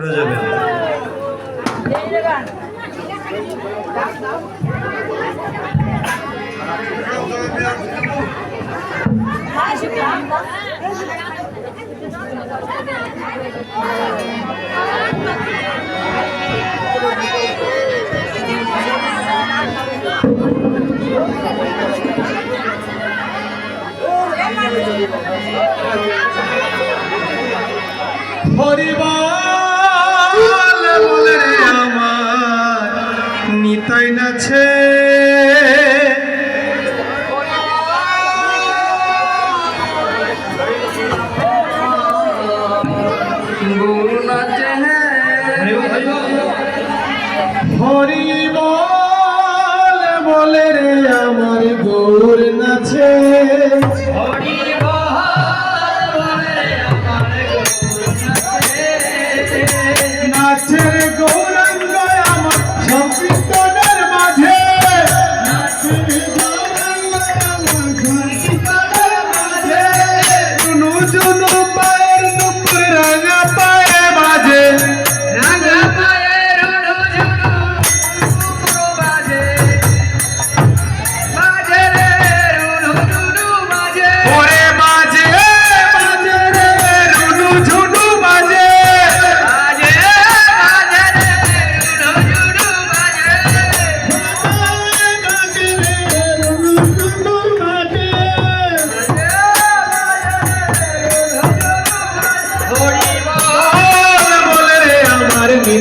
করে যাবে। হরিবা জানাইনাছে হরি বলে বলে রে আমার গৌর নাচে।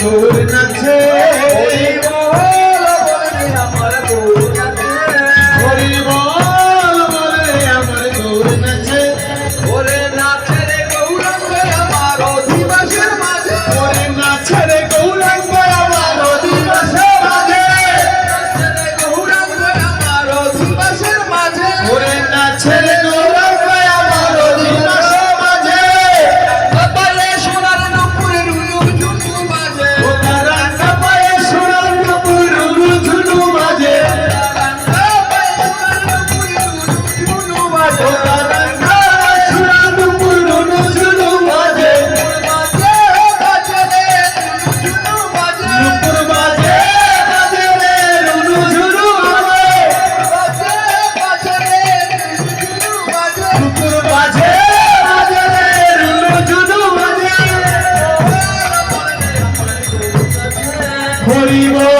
ঠাকুর নাচে Arriba.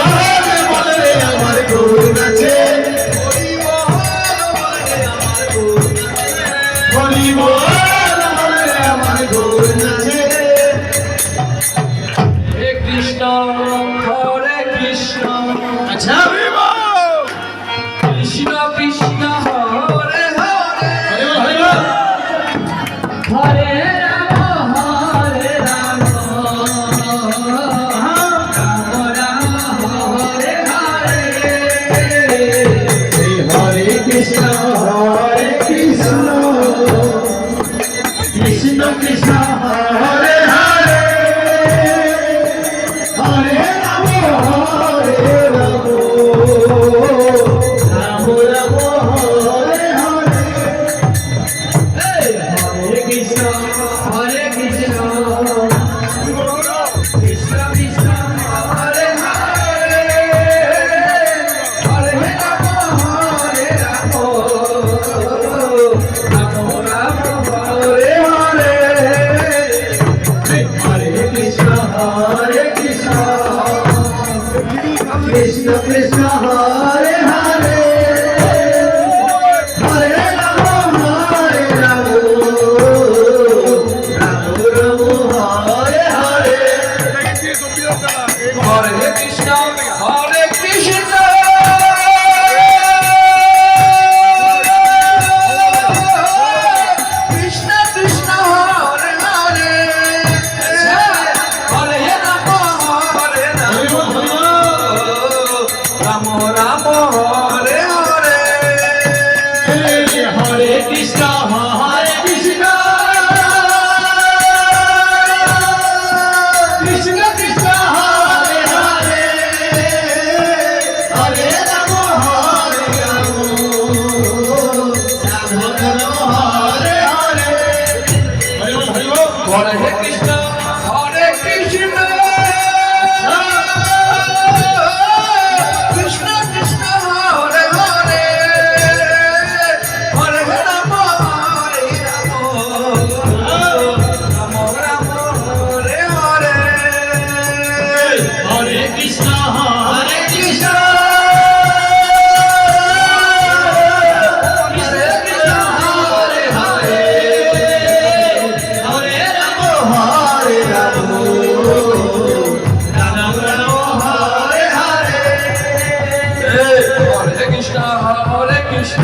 কৃষ্ণ হরে কৃষ্ণ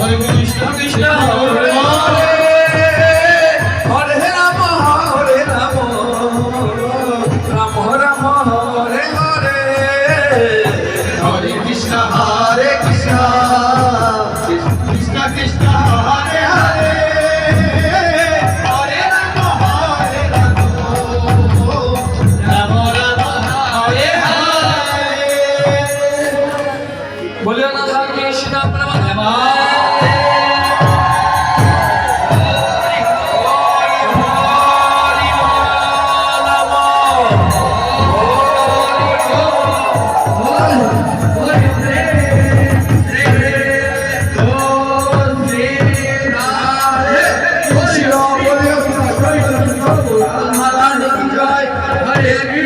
হরে Krishna Krishna Hare Hare Krishna Hare Krishna Krishna Krishna